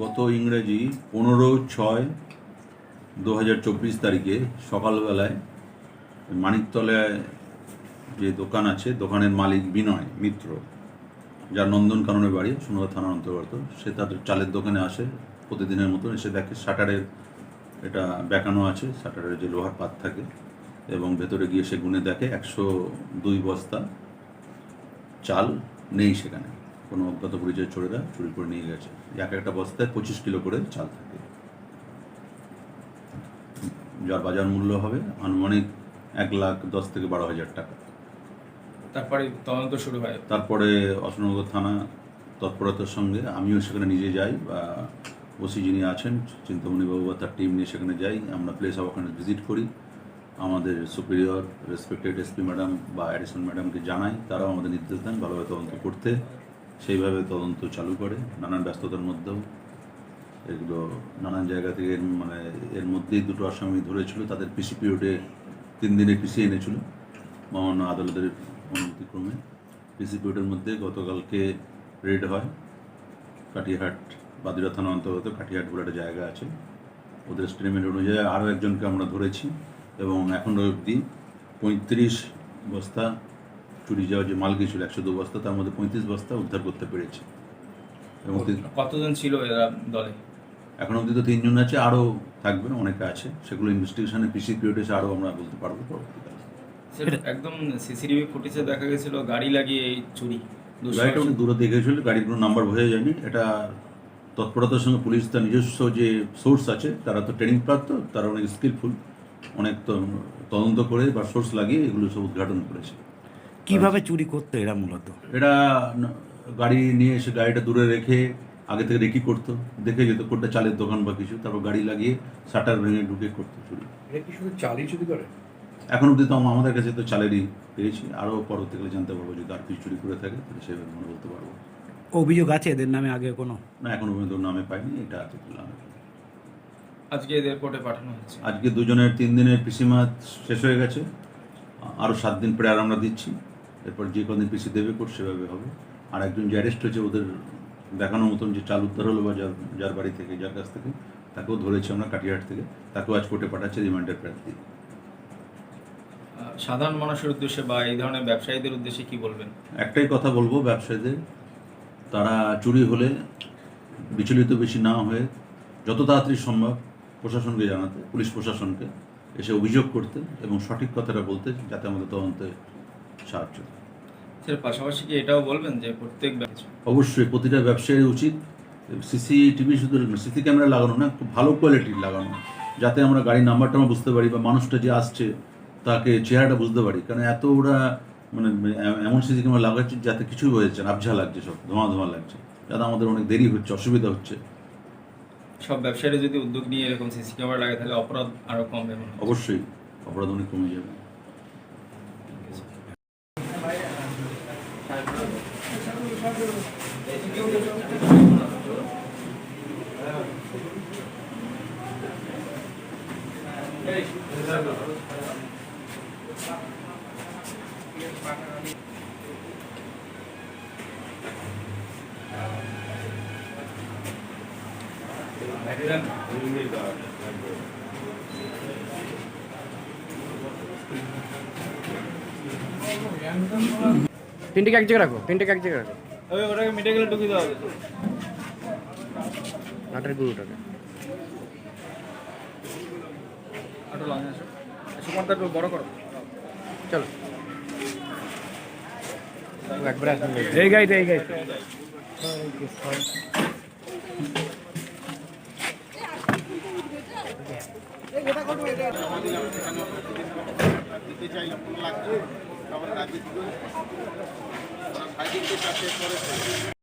গত ইংরেজি পনেরো ছয় দু হাজার চব্বিশ তারিখে সকালবেলায় মানিকতলায় যে দোকান আছে, দোকানের মালিক বিনয় মিত্র, যার নন্দনকাননের বাড়ি সোনাদা থানার অন্তর্গত, সে তার চালের দোকানে আসে, প্রতিদিনের মতন এসে দেখে শাটারের এটা বেঁকানো আছে, শাটারের যে লোহার পাত থাকে, এবং ভেতরে গিয়ে সে গুনে দেখে একশো দুই বস্তা চাল নেই সেখানে। কোনো অজ্ঞাত পরিচয় চোরেরা চুরি করে নিয়ে গেছে। এক একটা বস্তায় পঁচিশ কিলো করে চাল থাকে। যার বাজার মূল্য হবে আনুমানিক এক লাখ দশ থেকে বারো হাজার টাকা। তারপরে তদন্ত শুরু হয়। তারপরে অশোকনগর থানা তৎপরতার সঙ্গে আমিও সেখানে নিজে যাই বা ওসি যিনি আছেন চিন্তামণি বাবু বা তার টিম নিয়ে সেখানে যাই। আমরা প্লেস অফ ওখানে ভিজিট করি। আমাদের সুপিরিয়র রেসপেক্টেড এসপি ম্যাডাম বা অ্যাডিশনাল ম্যাডামকে জানাই। তারাও আমাদের নির্দেশ দেন ভালোভাবে তদন্ত করতে। সেইভাবে তদন্ত চালু করে, নানান ব্যস্ততার মধ্যেও। এগুলো নানান জায়গা থেকে মানে এর মধ্যেই দুটো আসামি ধরেছিল, তাদের পিসি পিরিয়ডে তিন দিনের পিসি এনেছিল, মহামান্য আদালতের অনুমতিক্রমে। পিসি পিরিয়ডের মধ্যে গতকালকে রেড হয়, কাটিহাট বাদিরা থানা অন্তর্গত কাটিহাট বলে একটা জায়গা আছে। ওদের স্টেটমেন্ট অনুযায়ী আরও একজনকে আমরা ধরেছি এবং এখন অবধি পঁয়ত্রিশ বস্তা চুরি যাওয়া যে মাল গিয়েছিল একশো দু বস্তা তার মধ্যে পঁয়ত্রিশ বস্তা উদ্ধার করতে পেরেছে। এবং কতজন ছিল এরা দলে? এখন অবধি তো তিনজন আছে আরও থাকবে অনেকে আছে। সেগুলো ইনভেস্টিগেশনে পিসি পিরিয়ড এসে আরও আমরা বলতে পারব একদম সিসিটিভি ফুটেজে দেখা গেছিল গাড়ি লাগিয়ে এই চুরি। গাড়িটা অনেক দূরে দেখেছিল গাড়ির কোনো নাম্বার বোঝা যায়নি। এটা তৎপরতার সঙ্গে পুলিশ তার নিজস্ব যে সোর্স আছে তারা তো ট্রেনিং প্রাপ্ত তারা অনেক স্কিলফুল অনেক তো- তদন্ত করে বা সোর্স লাগিয়ে এগুলো সব উদ্ঘাটন করেছে। কীভাবে চুরি করতো এরা মূলত? এটা ন- গাড়ি নিয়ে এসে গাড়িটা দূরে রেখে আগে থেকে রেকি করতো দেখে যেত কোনটা চালের দোকান বা কিছু তারপর গাড়ি লাগিয়ে শাটার ভেঙে ঢুকে করতো চুরি। এটা কি শুধু চালই চুরি করে? এখন অবধি তো আমাদের কাছে তো চালেরই পেয়েছি আরও পরবর্তীকালে জানতে পারব যদি আর কিছু চুরি করে থাকে তাহলে সেভাবে মনে বলতে পারব। অভিযোগ আছে এদের নামে আগে কোনো? না এখনও পর্যন্ত নামে পাইনি এটা আছে নামে। আজকে এদের কোর্টে পাঠানো হচ্ছে আজকে দুজনের তিন দিনের পিসিমা শেষ হয়ে গেছে আরও সাত দিন পরে আর আমরা দিচ্ছি। এরপর যে কদিন পিসি দেবে কোর্ট সেভাবে হবে। আর একজন যে অ্যারেস্ট হয়েছে ওদের দেখানোর মতন যে চাল উদ্ধার হলো বা যার যার বাড়ি থেকে যার কাছ থেকে তাকেও ধরেছি আমরা কাটিহাট থেকে। তাকেও আজ কোর্টে পাঠাচ্ছে রিমান্ডের প্রার্থী। সাধারণ মানুষের উদ্দেশ্যে বা এই ধরনের ব্যবসায়ীদের উদ্দেশ্যে কি বলবেন? একটাই কথা বলব ব্যবসায়ীদের। তারা চুরি হলে বিচলিত বেশি না হয়ে যত তাড়াতাড়ি সম্ভব প্রশাসনকে জানাতে পুলিশ প্রশাসনকে এসে অভিযোগ করতে এবং সঠিক কথাটা বলতে যাতে আমাদের তদন্তে সাহায্য। স্যার পাশাপাশি কি এটাও বলবেন যে প্রত্যেক অবশ্যই প্রতিটা ব্যবসায়ীর উচিত সিসিটিভি শুধু সিসি ক্যামেরা লাগানো না খুব ভালো কোয়ালিটির লাগানো যাতে আমরা গাড়ির নাম্বারটা আমরা বুঝতে পারি বা মানুষটা যে আসছে তাকে চেহারাটা বুঝতে পারি। কারণ এত ওরা মানে এমন সিসি ক্যামেরা লাগাচ্ছে যাতে কিছুই বোঝাচ্ছে না আবঝা লাগছে সব ধোঁয়া ধোঁয়া লাগছে। যাতে আমাদের অনেক দেরি হচ্ছে অসুবিধা হচ্ছে। সব ব্যবসায়ীরা যদি উদ্যোগ নিয়ে এরকম সিসি ক্যামেরা লাগে তাহলে অপরাধ আরও কমবে অবশ্যই অপরাধ অনেক কমে যাবে। তিনটেকে এক জায়গায় রাখো তিনটেকে এক জায়গায় রাখো। ওই ওটাকে মিটে গেলে ঢুকিয়ে দেওয়া হবে। আটের গুরুটাকে একটু লং আসো একটু বড় করো। চলো। একবারে আসুন এই এই গাইতে দিতে চাই লাগছে আবার রাজ্যে দিল সাইডিং তো চারটে পরে